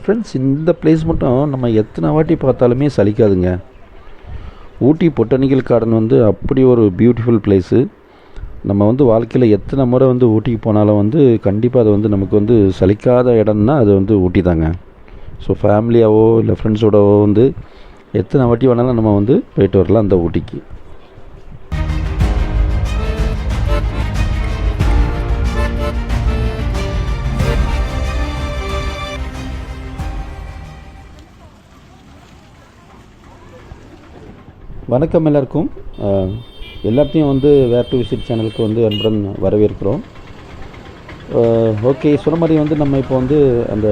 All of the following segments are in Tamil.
ஃப்ரெண்ட்ஸ் இந்த பிளேஸ் மட்டும் நம்ம எத்தனை வாட்டி பார்த்தாலுமே சலிக்காதுங்க. ஊட்டி பொட்டானிக்கல் கார்டன் வந்து அப்படி ஒரு பியூட்டிஃபுல் பிளேஸு நம்ம வந்து வாழ்க்கையில் எத்தனை முறை வந்து ஊட்டிக்கு போனாலும் வந்து கண்டிப்பாக அது வந்து நமக்கு வந்து சலிக்காத இடம்னா அது வந்து ஊட்டி தாங்க. ஸோ ஃபேமிலியாவோ இல்லை ஃப்ரெண்ட்ஸோடவோ வந்து எத்தனை வாட்டி வேணாலும் நம்ம வந்து போயிட்டு வரலாம் அந்த ஊட்டிக்கு. வணக்கம் எல்லாருக்கும். எல்லாத்தையும் வந்து வேர் டு விசிட் சேனலுக்கு வந்து அன்புடன் வரவேற்கிறோம். ஓகே சொன்ன மாதிரி வந்து நம்ம இப்போ வந்து அந்த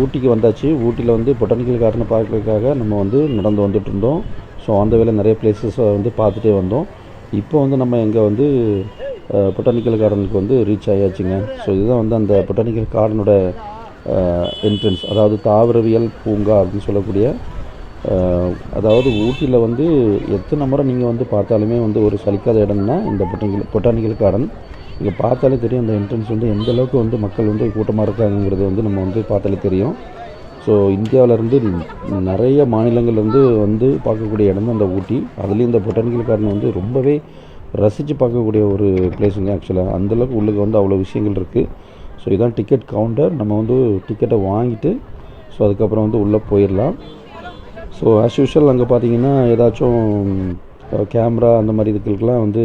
ஊட்டிக்கு வந்தாச்சு. ஊட்டியில் வந்து பொட்டானிக்கல் கார்டனை பார்க்கறதுக்காக நம்ம வந்து நடந்து வந்துட்டு இருந்தோம். ஸோ அந்த வேலை நிறைய பிளேசஸை வந்து பார்த்துட்டே வந்தோம். இப்போ வந்து நம்ம எங்கே வந்து பொட்டானிக்கல் கார்டனுக்கு வந்து ரீச் ஆயாச்சுங்க. ஸோ இதுதான் வந்து அந்த பொட்டானிக்கல் கார்டனோட என்ட்ரன்ஸ் அதாவது தாவரவியல் பூங்கா அப்படின்னு சொல்லக்கூடிய அதாவது ஊட்டியில் வந்து எத்தனை முறை நீங்கள் வந்து பார்த்தாலுமே வந்து ஒரு சலிக்காத இடம்னா இந்த பொட்டானிக்கல் பொட்டானிக்கல் கார்டன். இங்கே பார்த்தாலே தெரியும் அந்த என்ட்ரன்ஸ் வந்து எந்த அளவுக்கு வந்து மக்கள் வந்து கூட்டமாக இருக்காங்கிறது வந்து நம்ம வந்து பார்த்தாலே தெரியும். ஸோ இந்தியாவிலேருந்து நிறைய மாநிலங்கள்லேருந்து வந்து பார்க்கக்கூடிய இடம் தான் அந்த ஊட்டி. அதுலேயும் இந்த பொட்டானிக்கல் கார்டன் வந்து ரொம்பவே ரசித்து பார்க்கக்கூடிய ஒரு பிளேஸுங்க ஆக்சுவலாக அந்தளவுக்கு உள்ளுக்கு வந்து அவ்வளோ விஷயங்கள் இருக்குது ஸோ இதான் டிக்கெட் கவுண்டர் நம்ம வந்து டிக்கெட்டை வாங்கிட்டு ஸோ அதுக்கப்புறம் வந்து உள்ளே போயிடலாம். ஸோ ஆஸ் யூஷுவல் அங்கே பார்த்தீங்கன்னா ஏதாச்சும் கேமரா அந்த மாதிரி இதுக்கெல்லாம் வந்து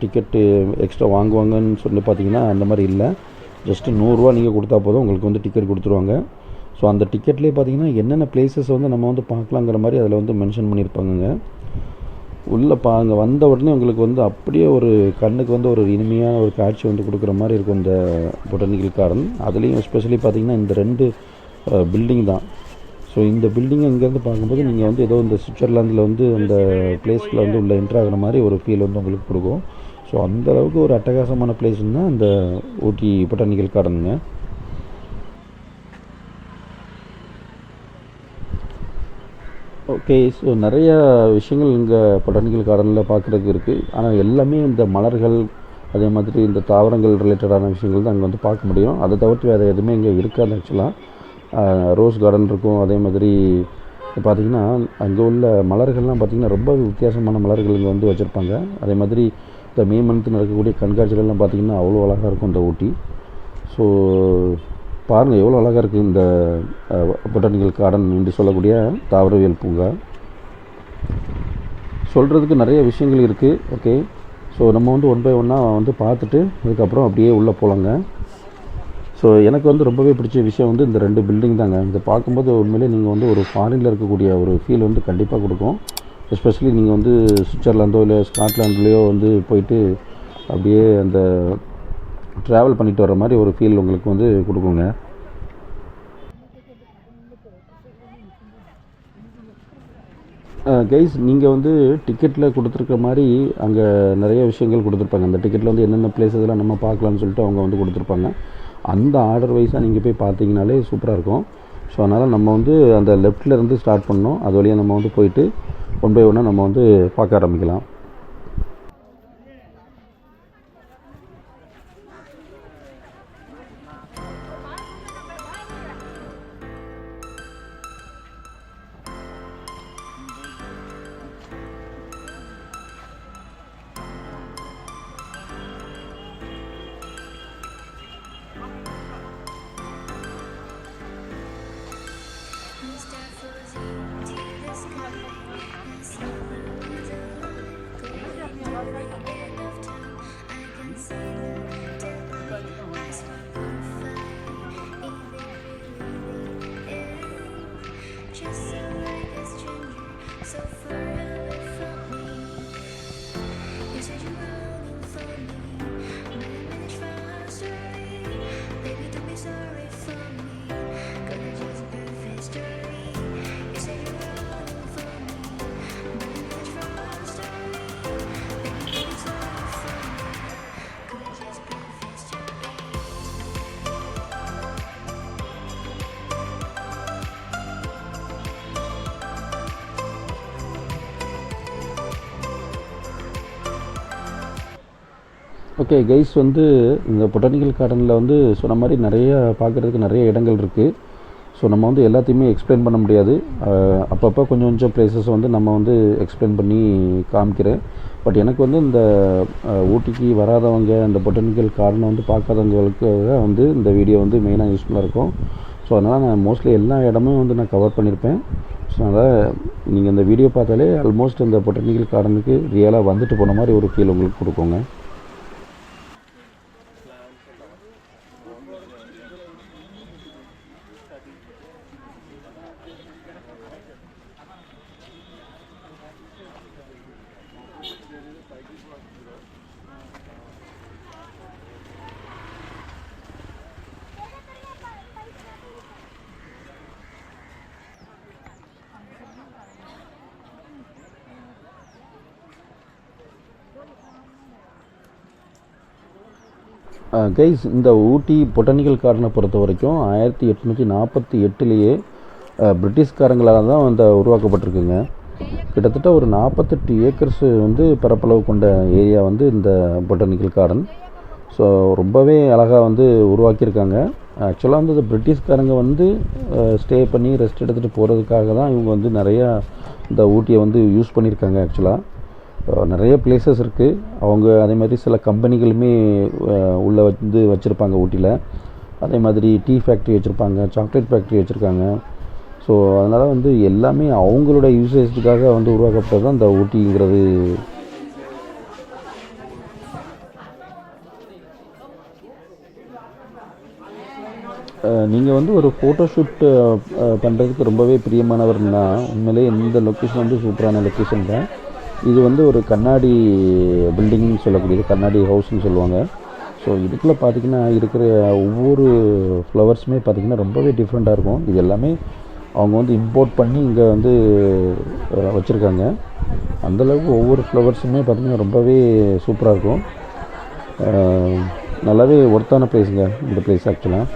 டிக்கெட்டு எக்ஸ்ட்ரா வாங்குவாங்கன்னு சொல்லி பார்த்தீங்கன்னா அந்த மாதிரி இல்லை. ஜஸ்ட்டு நூறுரூவா நீங்கள் கொடுத்தா போதும் உங்களுக்கு வந்து டிக்கெட் கொடுத்துருவாங்க. ஸோ அந்த டிக்கெட்லேயே பார்த்தீங்கன்னா என்னென்ன பிளேசஸ் வந்து நம்ம வந்து பார்க்கலாங்கிற மாதிரி அதில் வந்து மென்ஷன் பண்ணியிருப்பாங்கங்க. உள்ளே பா அங்கே வந்த உடனே உங்களுக்கு வந்து அப்படியே ஒரு கண்ணுக்கு வந்து ஒரு இனிமையான ஒரு காட்சி வந்து கொடுக்குற மாதிரி இருக்கும் இந்த பொட்டானிக்கல் கார்டன் அதுலேயும் எஸ்பெஷலி பார்த்தீங்கன்னா இந்த ரெண்டு பில்டிங் தான். ஸோ இந்த பில்டிங்கை இங்கேருந்து பார்க்கும்போது நீங்கள் வந்து ஏதோ இந்த சுவிட்சர்லாந்தில் வந்து அந்த பிளேஸ்க்குள்ள வந்து உள்ள என்ட்ரு ஆகிற மாதிரி ஒரு ஃபீல் வந்து உங்களுக்கு கொடுக்கும். ஸோ அந்த அளவுக்கு ஒரு அட்டகாசமான பிளேஸ்னா அந்த ஊட்டி பொட்டானிக்கல் கார்டனுங்க ஓகே ஸோ நிறையா விஷயங்கள் இங்கே பொட்டானிக்கல் கார்டனில் பார்க்குறதுக்கு இருக்குது ஆனால் எல்லாமே இந்த மலர்கள் அதே மாதிரி இந்த தாவரங்கள் ரிலேட்டடான விஷயங்கள் தான் அங்கே வந்து பார்க்க முடியும். அதை தவிர்த்து வேறு எதுவுமே இங்கே இருக்காது ஆக்சுவலாக ரோஸ் கார்டன் இருக்கும் அதே மாதிரி பார்த்திங்கன்னா அங்கே உள்ள மலர்கள்லாம் பார்த்திங்கன்னா ரொம்ப வித்தியாசமான மலர்கள் இங்கே வந்து வச்சுருப்பாங்க. அதே மாதிரி இந்த மே மந்த் நடக்கக்கூடிய கண்காட்சிகள்லாம் பார்த்திங்கன்னா அவ்வளோ அழகாக இருக்கும் இந்த ஊட்டி. ஸோ பாருங்கள் எவ்வளோ அழகாக இருக்குது இந்த பொட்டானிக்கல் கார்டன் என்று சொல்லக்கூடிய தாவரவியல் பூங்கா. சொல்கிறதுக்கு நிறைய விஷயங்கள் இருக்குது ஓகே ஸோ நம்ம வந்து ஒன் பை ஒன்னாக வந்து பார்த்துட்டு அதுக்கப்புறம் அப்படியே உள்ளே போகலாங்க ஸோ எனக்கு வந்து ரொம்பவே பிடிச்ச விஷயம் வந்து இந்த ரெண்டு பில்டிங் தாங்க. இதை பார்க்கும்போது உண்மையிலே நீங்கள் வந்து ஒரு ஃபாரினில் இருக்கக்கூடிய ஒரு ஃபீல் வந்து கண்டிப்பாக கொடுக்கும். எஸ்பெஷலி நீங்கள் வந்து சுவிட்சர்லாந்தோ இல்லை ஸ்காட்லாண்ட்லேயோ வந்து போயிட்டு அப்படியே அந்த ட்ராவல் பண்ணிட்டு வர மாதிரி ஒரு ஃபீல் உங்களுக்கு வந்து கொடுக்குங்க. கைஸ் நீங்கள் வந்து டிக்கெட்டில் கொடுத்துருக்க மாதிரி அங்கே நிறைய விஷயங்கள் கொடுத்துருப்பாங்க. அந்த டிக்கெட்டில் வந்து என்னென்ன பிளேஸ் இதெல்லாம் நம்ம பார்க்கலான்னு சொல்லிட்டு அவங்க வந்து கொடுத்துருப்பாங்க. அந்த ஆர்டர் வைஸாக நீங்கள் போய் பார்த்தீங்கனாலே சூப்பராக இருக்கும். ஸோ அதனால் நம்ம வந்து அந்த லெஃப்ட்டில் இருந்து ஸ்டார்ட் பண்ணோம் அது வழியாக நம்ம வந்து போயிட்டு ஒன் பை ஒன்னாக நம்ம வந்து பார்க்க ஆரம்பிக்கலாம். ஓகே கைஸ் வந்து இந்த பொட்டானிக்கல் கார்டனில் வந்து சொன்ன மாதிரி நிறைய பார்க்குறதுக்கு நிறைய இடங்கள் இருக்குது ஸோ நம்ம வந்து எல்லாத்தையுமே எக்ஸ்பிளைன் பண்ண முடியாது. அப்பப்போ கொஞ்சம் கொஞ்சம் பிளேசஸ் வந்து நம்ம வந்து எக்ஸ்பிளைன் பண்ணி காமிக்கிறேன். பட் எனக்கு வந்து இந்த ஊட்டிக்கு வராதவங்க இந்த பொட்டானிக்கல் கார்டனை வந்து பார்க்காதவங்களுக்கு வந்து இந்த வீடியோ வந்து மெயினாக யூஸ்ஃபுல்லாக இருக்கும். ஸோ அதனால் நான் மோஸ்ட்லி எல்லா இடமும் வந்து நான் கவர் பண்ணியிருப்பேன் ஸோ அதனால் நீங்கள் இந்த வீடியோ பார்த்தாலே ஆல்மோஸ்ட் இந்த பொட்டானிக்கல் கார்டனுக்கு ரியலாக வந்துட்டு போன மாதிரி ஒரு ஃபீல் உங்களுக்கு கொடுக்குங்க. கைஸ் இந்த ஊட்டி பொட்டானிக்கல் கார்டனை பொறுத்த வரைக்கும் ஆயிரத்தி எட்நூற்றி நாற்பத்தி எட்டுலேயே பிரிட்டிஷ்காரங்களால் தான் இந்த உருவாக்கப்பட்டிருக்குங்க. கிட்டத்தட்ட ஒரு நாற்பத்தெட்டு ஏக்கர்ஸ் வந்து பரப்பளவு கொண்ட ஏரியா வந்து இந்த பொட்டானிக்கல் கார்டன் ஸோ ரொம்பவே அழகாக வந்து உருவாக்கியிருக்காங்க. ஆக்சுவலாக வந்து பிரிட்டிஷ்காரங்க வந்து ஸ்டே பண்ணி ரெஸ்ட் எடுத்துகிட்டு போகிறதுக்காக தான் இவங்க வந்து நிறையா இந்த ஊட்டியை வந்து யூஸ் பண்ணியிருக்காங்க ஆக்சுவலாக நிறைய பிளேசஸ் இருக்குது அவங்க அதே மாதிரி சில கம்பெனிகளுமே உள்ளே வந்து வச்சுருப்பாங்க ஊட்டியில் அதே மாதிரி டீ ஃபேக்ட்ரி வச்சுருப்பாங்க சாக்லேட் ஃபேக்ட்ரி வச்சுருக்காங்க. ஸோ அதனால் வந்து எல்லாமே அவங்களோட யூசேஜுக்காக வந்து உருவாக்கப்பட்டது தான் இந்த ஊட்டிங்கிறது. நீங்கள் வந்து ஒரு ஃபோட்டோஷூட் பண்ணுறதுக்கு ரொம்பவே பிரியமானவர்னா உண்மையிலே இந்த லொக்கேஷன் வந்து சூப்பரான லொக்கேஷன் தான். இது வந்து ஒரு கண்ணாடி பில்டிங்னு சொல்லக்கூடியது. கண்ணாடி ஹவுஸ்னு சொல்லுவாங்க. ஸோ இதுக்குள்ளே பார்த்தீங்கன்னா இருக்கிற ஒவ்வொரு ஃப்ளவர்ஸுமே பார்த்திங்கன்னா ரொம்பவே டிஃப்ரெண்ட்டாக இருக்கும். இது எல்லாமே அவங்க வந்து இம்போர்ட் பண்ணி இங்கே வந்து வச்சுருக்காங்க. அந்தளவுக்கு ஒவ்வொரு ஃப்ளவர்ஸுமே பார்த்திங்கன்னா ரொம்பவே சூப்பராக இருக்கும். நல்லாவே ஒர்த்தான பிளேஸுங்க இந்த பிளேஸ் ஆக்சுவலாக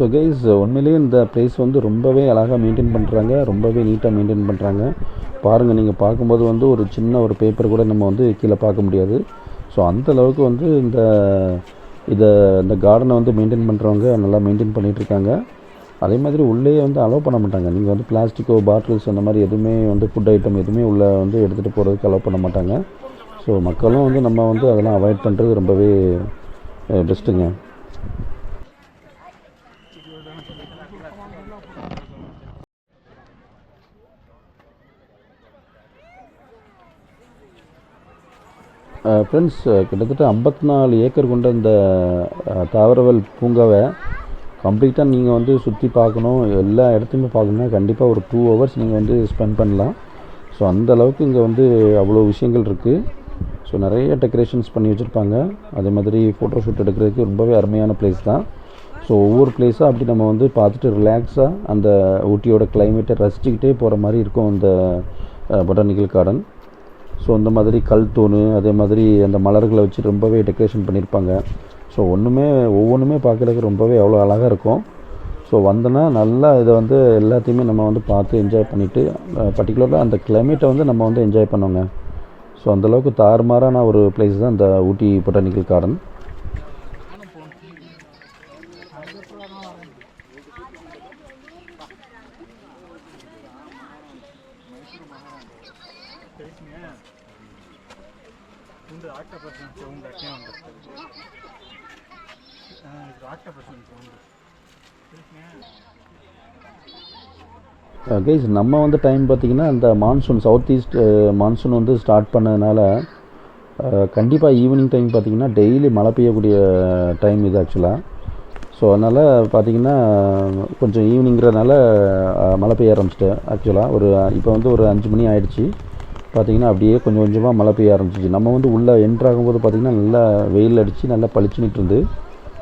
ஸோ கைஸ் uh, உண்மையிலேயே இந்த ப்ளேஸ் வந்து ரொம்பவே அழகாக மெயின்டைன் பண்ணுறாங்க ரொம்பவே நீட்டாக மெயின்டைன் பண்ணுறாங்க பாருங்கள் நீங்கள் பார்க்கும்போது வந்து ஒரு சின்ன ஒரு பேப்பர் கூட நம்ம வந்து கீழே பார்க்க முடியாது. ஸோ அந்த அளவுக்கு வந்து இந்த இதை இந்த கார்டனை வந்து மெயின்டைன் பண்ணுறவங்க நல்லா மெயின்டைன் பண்ணிகிட்ருக்காங்க அதே மாதிரி உள்ளேயே வந்து அலோவ் பண்ண மாட்டாங்க. நீங்கள் வந்து பிளாஸ்டிக்கோ பாட்டில்ஸ் அந்த மாதிரி எதுவுமே வந்து ஃபுட் ஐட்டம் எதுவுமே உள்ளே வந்து எடுத்துகிட்டு போகிறதுக்கு அலோவ் பண்ண மாட்டாங்க. ஸோ மக்களும் வந்து நம்ம வந்து அதெல்லாம் அவாய்ட் பண்ணுறது ரொம்பவே பெஸ்ட்டுங்க ஃப்ரெண்ட்ஸ் கிட்டத்தட்ட ஐம்பத்தி நாலு ஏக்கர் கொண்ட இந்த தாவரவல் பூங்காவை கம்ப்ளீட்டாக நீங்கள் வந்து சுற்றி பார்க்கணும். எல்லா இடத்தையுமே பார்க்கணுன்னா கண்டிப்பாக ஒரு டூ ஹவர்ஸ் நீங்கள் வந்து ஸ்பெண்ட் பண்ணலாம். ஸோ அந்த அளவுக்கு இங்கே வந்து அவ்வளோ விஷயங்கள் இருக்குது ஸோ நிறைய டெக்கரேஷன்ஸ் பண்ணி வச்சுருப்பாங்க. அதே மாதிரி ஃபோட்டோ ஷூட் எடுக்கிறதுக்கு ரொம்பவே அருமையான பிளேஸ் தான். ஸோ ஒவ்வொரு பிளேஸாக அப்படி நம்ம வந்து பார்த்துட்டு ரிலாக்ஸாக அந்த ஊட்டியோட கிளைமேட்டை ரசிச்சுக்கிட்டே போகிற மாதிரி இருக்கும் அந்த பொட்டானிக்கல் கார்டன் ஸோ இந்த மாதிரி கல் தூண் அதே மாதிரி அந்த மலர்களை வச்சு ரொம்பவே டெக்கரேஷன் பண்ணியிருப்பாங்க ஸோ ஒன்றுமே ஒவ்வொன்றுமே பார்க்குறதுக்கு ரொம்பவே அவ்வளோ அழகாக இருக்கும். ஸோ வந்தோன்னா நல்லா இதை வந்து எல்லாத்தையுமே நம்ம வந்து பார்த்து என்ஜாய் பண்ணிவிட்டு பர்டிகுலராக அந்த கிளைமேட்டை வந்து நம்ம வந்து என்ஜாய் பண்ணோங்க ஸோ அந்தளவுக்கு தாறுமாறான ஒரு பிளேஸ் தான் இந்த ஊட்டி பொட்டானிக்கல் கார்டன் கைஸ் நம்ம வந்து டைம் பார்த்திங்கன்னா இந்த மான்சூன் சவுத் ஈஸ்ட் மான்சூன் வந்து ஸ்டார்ட் பண்ணதுனால uh, கண்டிப்பாக ஈவினிங் டைம் பார்த்திங்கன்னா டெய்லி மழை பெய்யக்கூடிய டைம் இது ஆக்சுவலாக ஸோ அதனால் பார்த்திங்கன்னா கொஞ்சம் ஈவினிங்கிறதுனால uh, மழை பெய்ய ஆரம்பிச்சிட்டேன் ஆக்சுவலாக ஒரு uh, இப்போ வந்து ஒரு அஞ்சு மணி ஆகிடுச்சி பார்த்திங்கன்னா அப்படியே கொஞ்சம் கொஞ்சமாக மழை பெய்ய ஆரம்பிச்சிச்சு. நம்ம வந்து உள்ளே என்ட்ராகும்போது பார்த்திங்கன்னா நல்லா வெயில் அடித்து நல்லா பளிச்சுனிட்டு இருந்து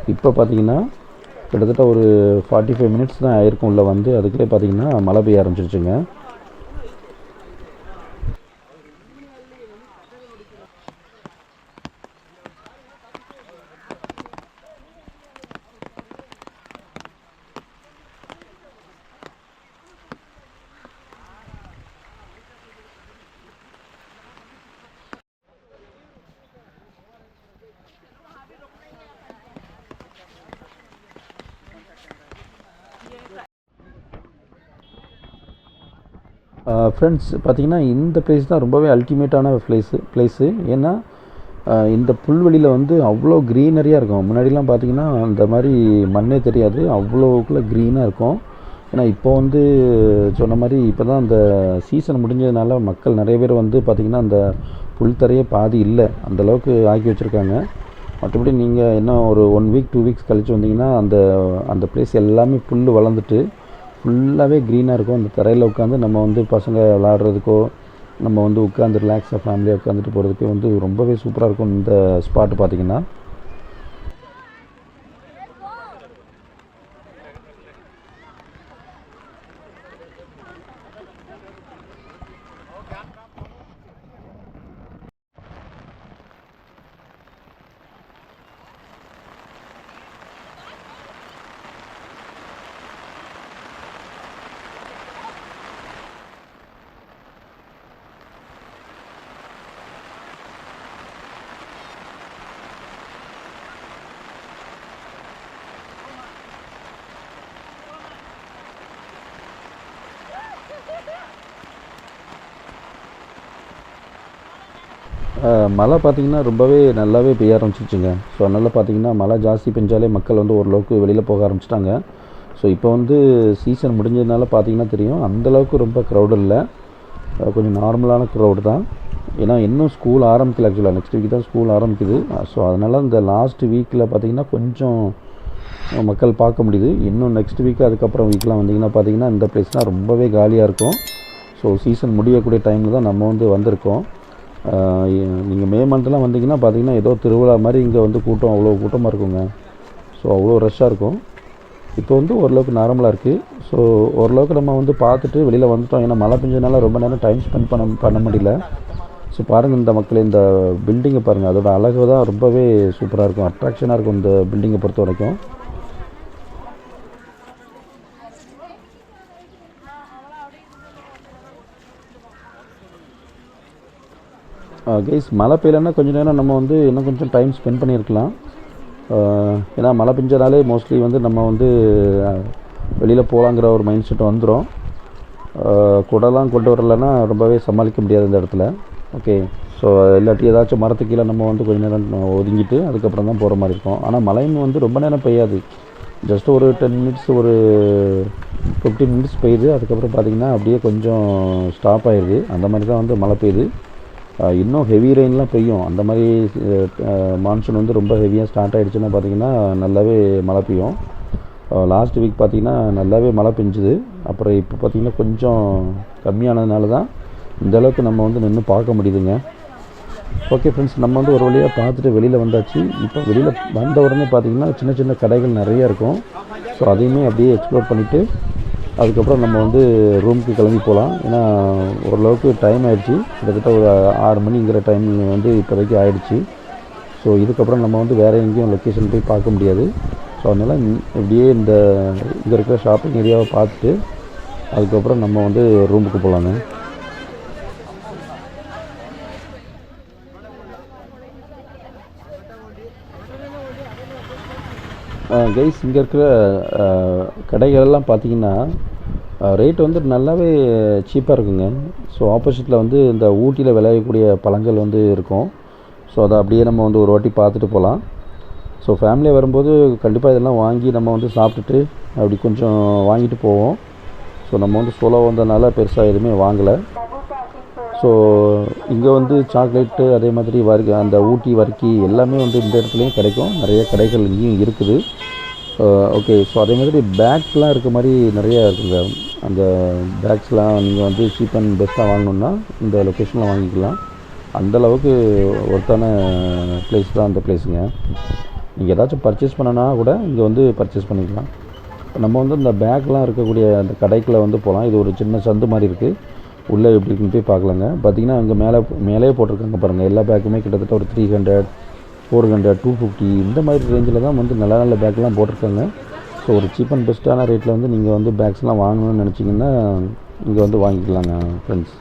இப்போ பார்த்திங்கன்னா கிட்டத்தட்ட ஒரு ஃபார்ட்டி ஃபைவ் மினிட்ஸ் தான் ஆயிருக்கும் உள்ளே வந்து. அதுக்குள்ளே பார்த்தீங்கன்னா மழை பெய்ய ஆரம்பிச்சிருச்சுங்க. ஃப்ரெண்ட்ஸ் பார்த்தீங்கன்னா இந்த பிளேஸ் தான் ரொம்பவே அல்டிமேட்டான பிளேஸு பிளேஸு ஏன்னா இந்த புல்வெளியில் வந்து அவ்வளோ க்ரீனரியாக இருக்கும். முன்னாடிலாம் பார்த்தீங்கன்னா அந்த மாதிரி மண்ணே தெரியாது. அவ்வளோக்குள்ளே க்ரீனாக இருக்கும். ஏன்னா இப்போ வந்து சொன்ன மாதிரி இப்போ தான் அந்த சீசன் முடிஞ்சதுனால மக்கள் நிறைய பேர் வந்து பார்த்திங்கன்னா அந்த புல்தரையே பாதி இல்லை. அந்தளவுக்கு ஆக்கி வச்சுருக்காங்க. மற்றபடி நீங்கள் இன்னும் ஒரு ஒன் வீக் டூ வீக்ஸ் கழித்து வந்தீங்கன்னா அந்த அந்த பிளேஸ் எல்லாமே புல் வளர்ந்துட்டு ஃபுல்லாகவே க்ரீனாக இருக்கும். அந்த தரையில் உட்காந்து நம்ம வந்து பசங்க விளாட்றதுக்கோ நம்ம வந்து உட்காந்து ரிலாக்ஸாக ஃபேமிலியாக உட்காந்துட்டு போகிறதுக்கு வந்து ரொம்பவே சூப்பராக இருக்கும். இந்த ஸ்பாட் பார்த்திங்கன்னா மழை பார்த்திங்கன்னா ரொம்பவே நல்லாவே பெய்ய ஆரம்பிச்சிச்சுங்க ஸோ அதனால் பார்த்திங்கன்னா மழை ஜாஸ்தி பெஞ்சாலே மக்கள் வந்து ஓரளவுக்கு வெளியில் போக ஆரம்பிச்சிட்டாங்க. ஸோ இப்போ வந்து சீசன் முடிஞ்சதுனால பார்த்திங்கன்னா தெரியும். அந்தளவுக்கு ரொம்ப க்ரௌட் இல்லை. கொஞ்சம் நார்மலான க்ரௌடு தான். ஏன்னா இன்னும் ஸ்கூல் ஆரம்பிக்கல ஆக்சுவலாக நெக்ஸ்ட் வீக் தான் ஸ்கூல் ஆரம்பிக்குது. ஸோ அதனால் இந்த லாஸ்ட் வீக்கில் பார்த்திங்கன்னா கொஞ்சம் மக்கள் பார்க்க முடியுது. இன்னும் நெக்ஸ்ட் வீக் அதுக்கப்புறம் வீக்கெலாம் வந்தீங்கன்னா பார்த்திங்கன்னா இந்த பிளேஸ்லாம் ரொம்பவே காலியாக இருக்கும். ஸோ சீசன் முடியக்கூடிய டைமில் தான் நம்ம வந்து வந்திருக்கோம். நீங்கள் மே மந்த்லாம் வந்தீங்கன்னா பார்த்தீங்கன்னா ஏதோ திருவிழா மாதிரி இங்கே வந்து கூட்டம் அவ்வளோ கூட்டமாக இருக்குங்க. ஸோ அவ்வளோ ரஷ்ஷாக இருக்கும். இப்போ வந்து ஓரளவுக்கு நார்மலாக இருக்குது ஸோ ஓரளவுக்கு நம்ம வந்து பார்த்துட்டு வெளியில் வந்துட்டோம். ஏன்னா மழை பெஞ்சதுனால ரொம்ப நேரம் டைம் ஸ்பெண்ட் பண்ண பண்ண முடியல. ஸோ பாருங்கள் இந்த மக்கள் இந்த பில்டிங்கை பாருங்கள் அதோட அழகு தான் ரொம்பவே சூப்பராக இருக்கும். அட்ராக்ஷனாக இருக்கும் இந்த பில்டிங்கை பொறுத்த வரைக்கும். Uh, கைஸ் மழை பெய்யலன்னா கொஞ்சம் நேரம் நம்ம வந்து இன்னும் கொஞ்சம் டைம் ஸ்பெண்ட் பண்ணியிருக்கலாம். Uh, ஏன்னா மழை பெஞ்சதாலே மோஸ்ட்லி வந்து நம்ம வந்து uh, வெளியில் போகலாங்கிற ஒரு மைண்ட் செட் வந்துடும் குடலாம் கொண்டு வரலன்னா ரொம்பவே சமாளிக்க முடியாது இந்த இடத்துல. ஓகே ஸோ இல்லாட்டி ஏதாச்சும் மரத்துக்கு கீழே நம்ம வந்து கொஞ்ச நேரம் ஒதுங்கிட்டு அதுக்கப்புறம் தான் போகிற மாதிரி இருக்கும். ஆனால் மழையும் வந்து ரொம்ப நேரம் பெய்யாது. ஜஸ்ட் ஒரு டென் மினிட்ஸ் ஒரு ஃபிஃப்டீன் மினிட்ஸ் பெய்யுது. அதுக்கப்புறம் பார்த்திங்கன்னா அப்படியே கொஞ்சம் ஸ்டாப் ஆயிடுது அந்த மாதிரி தான் வந்து மழை பெய்யுது. இன்னும் ஹெவி ரெயின்லாம் பெய்யும். அந்த மாதிரி மான்சூன் வந்து ரொம்ப ஹெவியாக ஸ்டார்ட் ஆகிடுச்சுன்னா பார்த்தீங்கன்னா நல்லாவே மழை பெய்யும். லாஸ்ட் வீக் பார்த்திங்கன்னா நல்லாவே மழை பெஞ்சுது. அப்புறம் இப்போ பார்த்தீங்கன்னா கொஞ்சம் கம்மியானதுனால தான் இந்த அளவுக்கு நம்ம வந்து நின்று பார்க்க முடியுதுங்க. ஓகே ஃப்ரெண்ட்ஸ் நம்ம வந்து ஒரு வழியாக பார்த்துட்டு வெளியில் வந்தாச்சு. இப்போ வெளியில் வந்த உடனே பார்த்தீங்கன்னா சின்ன சின்ன கடைகள் நிறைய இருக்கும். ஸோ அதையுமே அப்படியே எக்ஸ்ப்ளோர் பண்ணிவிட்டு அதுக்கப்புறம் நம்ம வந்து ரூமுக்கு கிளம்பி போகலாம். ஏன்னா ஓரளவுக்கு டைம் ஆகிடுச்சி கிட்டத்தட்ட ஒரு ஆறு மணிங்கிற டைம் வந்து இப்போதைக்கு ஆகிடுச்சி ஸோ இதுக்கப்புறம் நம்ம வந்து வேறு எங்கேயும் லொக்கேஷன் போய் பார்க்க முடியாது. ஸோ அதனால் இப்படியே இந்த இங்கே இருக்கிற ஷாப்பிங் ஏரியாவை பார்த்துட்டு அதுக்கப்புறம் நம்ம வந்து ரூமுக்கு போகலாங்க. கைஸ் இங்கே இருக்கிற கடைகளெல்லாம் பார்த்தீங்கன்னா ரேட் வந்து நல்லாவே சீப்பாக இருக்குங்க. ஸோ ஆப்போசிட்டில் வந்து இந்த ஊட்டியில் விளையக்கூடிய பழங்கள் வந்து இருக்கும். ஸோ அதை அப்படியே நம்ம வந்து ஒரு வாட்டி பார்த்துட்டு போகலாம். ஸோ ஃபேமிலியாக வரும்போது கண்டிப்பாக இதெல்லாம் வாங்கி நம்ம வந்து சாப்பிட்டுட்டு அப்படி கொஞ்சம் வாங்கிட்டு போவோம். ஸோ நம்ம வந்து சோலோ வந்ததுனால பெருசாக எதுவுமே வாங்கலை. ஸோ இங்கே வந்து சாக்லேட்டு அதே மாதிரி வறுக்கி அந்த ஊட்டி வர்க்கி எல்லாமே வந்து இந்த இடத்துலையும் கிடைக்கும். நிறைய கடைகள் இங்கேயும் இருக்குது. ஓகே ஸோ அதே மாதிரி பேக்ஸ்லாம் இருக்க மாதிரி நிறையா இருக்குங்க. அந்த பேக்ஸ்லாம் நீங்கள் வந்து சீப் அண்ட் பெஸ்ட்டாக வாங்கணுன்னா இந்த லொக்கேஷனில் வாங்கிக்கலாம். அந்த அளவுக்கு ஒருத்தான பிளேஸ் தான் அந்த பிளேஸுங்க நீங்கள் ஏதாச்சும் பர்ச்சேஸ் பண்ணனா கூட இங்கே வந்து பர்ச்சேஸ் பண்ணிக்கலாம். நம்ம வந்து இந்த பேக்லாம் இருக்கக்கூடிய அந்த கடைக்குள்ளே வந்து போகலாம் இது ஒரு சின்ன சந்து மாதிரி இருக்குது உள்ளே எப்படி இருக்குன்னு போய் பார்க்கலாங்க. பார்த்தீங்கன்னா அங்கே மேலே மேலேயே போட்டிருக்காங்க பாருங்கள் எல்லா பேக்குமே கிட்டத்தட்ட ஒரு three hundred four hundred two fifty இந்த மாதிரி ரேஞ்சில் தான் வந்து நல்ல நல்ல பேக்லாம் போட்டிருக்காங்க. ஸோ ஒரு சீப் அண்ட் பெஸ்ட்டான ரேட்டில் வந்து நீங்கள் வந்து பேக்ஸ்லாம் வாங்கணும்னு நினச்சிங்கன்னா இங்கே வந்து வாங்கிக்கலாங்க ஃப்ரெண்ட்ஸ்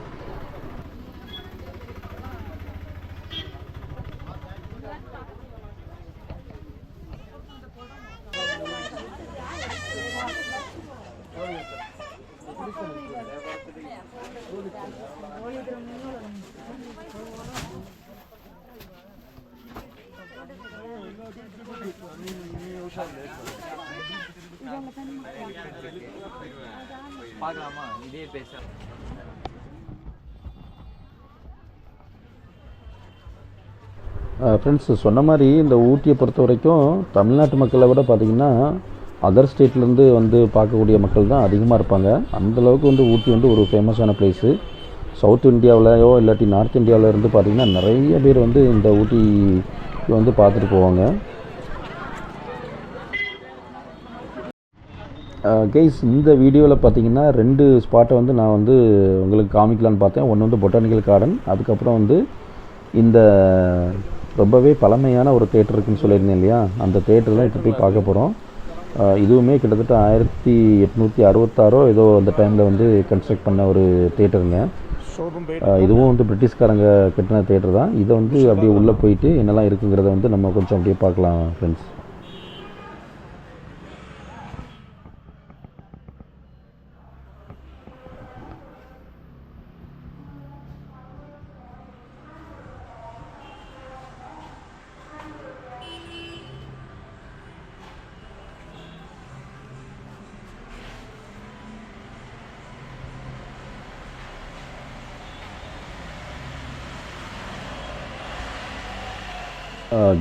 பார்க்கலாமா இதே ஃப்ரெண்ட்ஸ் சொன்ன மாதிரி இந்த ஊட்டியை பொறுத்த வரைக்கும் தமிழ்நாட்டு மக்களை விட பார்த்திங்கன்னா அதர் ஸ்டேட்லேருந்து வந்து பார்க்கக்கூடிய மக்கள் தான் அதிகமாக இருப்பாங்க. அந்தளவுக்கு வந்து ஊட்டி வந்து ஒரு ஃபேமஸான பிளேஸு சவுத் இந்தியாவிலையோ இல்லாட்டி நார்த் இந்தியாவிலேருந்து பார்த்திங்கன்னா நிறைய பேர் வந்து இந்த ஊட்டி வந்து பார்த்துட்டு போவாங்க. கேஸ் இந்த வீடியோவில் பார்த்தீங்கன்னா ரெண்டு ஸ்பாட்டை வந்து நான் வந்து உங்களுக்கு காமிக்கலான்னு பார்த்தேன். ஒன்று வந்து பொட்டானிக்கல் கார்டன் அதுக்கப்புறம் வந்து இந்த ரொம்பவே பழமையான ஒரு தேட்டர் இருக்குன்னு சொல்லியிருந்தேன் இல்லையா? அந்த தேட்டர் தான் இப்போ போய் பார்க்க போகிறோம் இதுவுமே கிட்டத்தட்ட ஆயிரத்தி எட்நூற்றி அறுபத்தாறோ ஏதோ அந்த டைமில் வந்து கன்ஸ்ட்ரக்ட் பண்ண ஒரு தேட்டருங்க இதுவும் வந்து பிரிட்டிஷ்காரங்க கட்டின தேட்டர் தான். இதை வந்து அப்படியே உள்ளே போயிட்டு என்னெல்லாம் இருக்குங்கிறத வந்து நம்ம கொஞ்சம் அப்படியே பார்க்கலாம் ஃப்ரெண்ட்ஸ்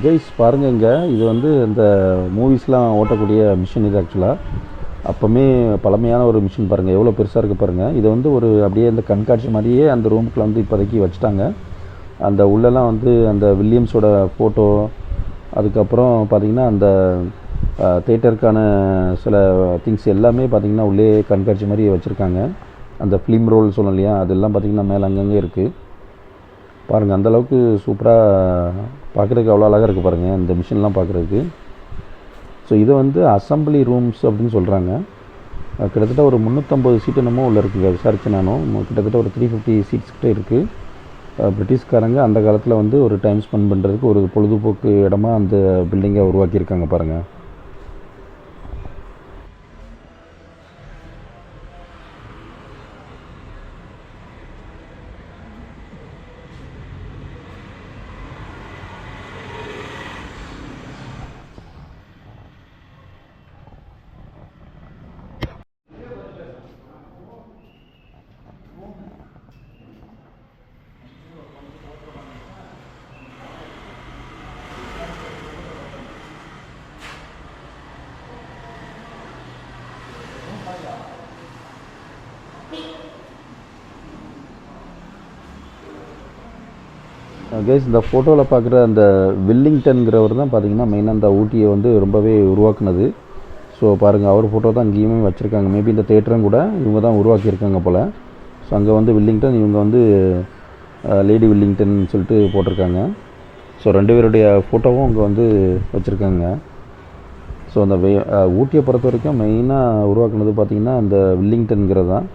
ஜெய்ஸ் பாருங்க இங்கே இது வந்து இந்த மூவிஸ்லாம் ஓட்டக்கூடிய மிஷின் இது ஆக்சுவலாக அப்போவுமே பழமையான ஒரு மிஷின் பாருங்கள் எவ்வளோ பெருசாக இருக்குது பாருங்கள் இது வந்து ஒரு அப்படியே இந்த கண்காட்சி மாதிரியே அந்த ரூமுக்குள்ள வந்து இப்போதைக்கு வச்சுட்டாங்க. அந்த உள்ளெல்லாம் வந்து அந்த வில்லியம்ஸோட ஃபோட்டோ அதுக்கப்புறம் பார்த்திங்கன்னா அந்த தேட்டருக்கான சில திங்ஸ் எல்லாமே பார்த்திங்கன்னா உள்ளே கண்காட்சி மாதிரி வச்சுருக்காங்க. அந்த ஃபிலிம் ரோல் சொல்லணும் இல்லையா? அதெல்லாம் பார்த்திங்கன்னா மேலே அங்கங்கே இருக்குது பாருங்கள் அந்தளவுக்கு சூப்பராக பார்க்குறதுக்கு அவ்வளோ அழகாக இருக்குது பாருங்கள் இந்த மிஷின்லாம் பார்க்குறதுக்கு ஸோ இதை வந்து அசம்பிளி ரூம்ஸ் அப்படின்னு சொல்கிறாங்க கிட்டத்தட்ட ஒரு முந்நூற்றம்பது சீட்டு என்னமோ உள்ள இருக்குங்க விசாரிச்சு நானும் கிட்டத்தட்ட ஒரு த்ரீ ஃபிஃப்டி சீட்ஸ் கிட்டே இருக்குது பிரிட்டிஷ்காரங்க அந்த காலத்தில் வந்து ஒரு டைம் ஸ்பெண்ட் பண்ணுறதுக்கு ஒரு பொழுதுபோக்கு இடமா அந்த பில்டிங்கை உருவாக்கியிருக்காங்க பாருங்கள் கேஸ் இந்த ஃபோட்டோவில் பார்க்குற அந்த வில்லிங்டன்கிறவர் தான் பார்த்தீங்கன்னா மெயினாக அந்த ஊட்டியை வந்து ரொம்பவே உருவாக்குனது. ஸோ பாருங்கள் அவர் ஃபோட்டோ தான் இங்கேயுமே வச்சுருக்காங்க. மேபி இந்த தேட்டரும் கூட இவங்க தான் உருவாக்கியிருக்காங்க போல். ஸோ அங்கே வந்து வில்லிங்டன் இவங்க வந்து லேடி வில்லிங்டன் சொல்லிட்டு போட்டிருக்காங்க. ஸோ ரெண்டு பேருடைய ஃபோட்டோவும் அங்கே வந்து வச்சுருக்காங்க. ஸோ அந்த வே ஊட்டியை பொறுத்த வரைக்கும் மெயினாக உருவாக்குனது பார்த்திங்கன்னா அந்த வில்லிங்டன்கிறது தான்.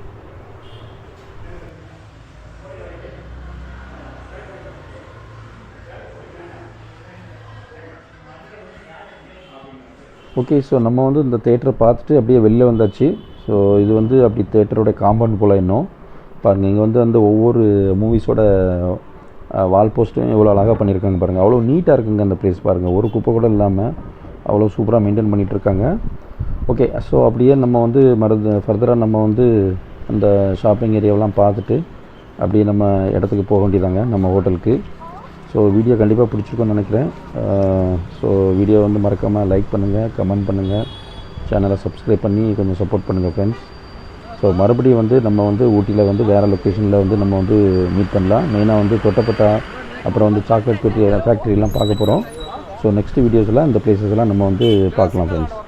ஓகே ஸோ நம்ம வந்து இந்த தேட்டரை பார்த்துட்டு அப்படியே வெளில வந்தாச்சு. ஸோ இது வந்து அப்படி தேட்டரோட காம்பவுண்ட் போல் இன்னும். பாருங்கள் இங்கே வந்து அந்த ஒவ்வொரு மூவிஸோட வால் போஸ்ட்டும் எவ்வளோ அழகாக பண்ணியிருக்காங்க பாருங்கள் அவ்வளோ நீட்டாக இருக்குங்க அந்த ப்ளேஸ் பாருங்கள் ஒரு குப்பை கூட இல்லாமல் அவ்வளோ சூப்பராக மெயின்டைன் பண்ணிகிட்டு இருக்காங்க. ஓகே ஸோ அப்படியே நம்ம வந்து மருந்து ஃபர்தராக நம்ம வந்து அந்த ஷாப்பிங் ஏரியாவெலாம் பார்த்துட்டு அப்படியே நம்ம இடத்துக்கு போக வேண்டியதாங்க நம்ம ஹோட்டலுக்கு ஸோ வீடியோ கண்டிப்பாக பிடிச்சிருக்கும்னு நினைக்கிறேன். ஸோ வீடியோ வந்து மறக்காமல் லைக் பண்ணுங்கள் கமெண்ட் பண்ணுங்கள் சேனலை சப்ஸ்கிரைப் பண்ணி கொஞ்சம் சப்போர்ட் பண்ணுங்கள் ஃப்ரெண்ட்ஸ் ஸோ மறுபடியும் வந்து நம்ம வந்து ஊட்டியில் வந்து வேறு லொக்கேஷனில் வந்து நம்ம வந்து மீட் பண்ணலாம். மெயினாக வந்து தொட்டப்பட்டா அப்புறம் வந்து சாக்லேட் ஃபேக்ட்ரி ஃபேக்ட்ரிலாம் பார்க்க போகிறோம் ஸோ நெக்ஸ்ட் வீடியோஸில் இந்த பிளேசஸ்லாம் நம்ம வந்து பார்க்கலாம் ஃப்ரெண்ட்ஸ்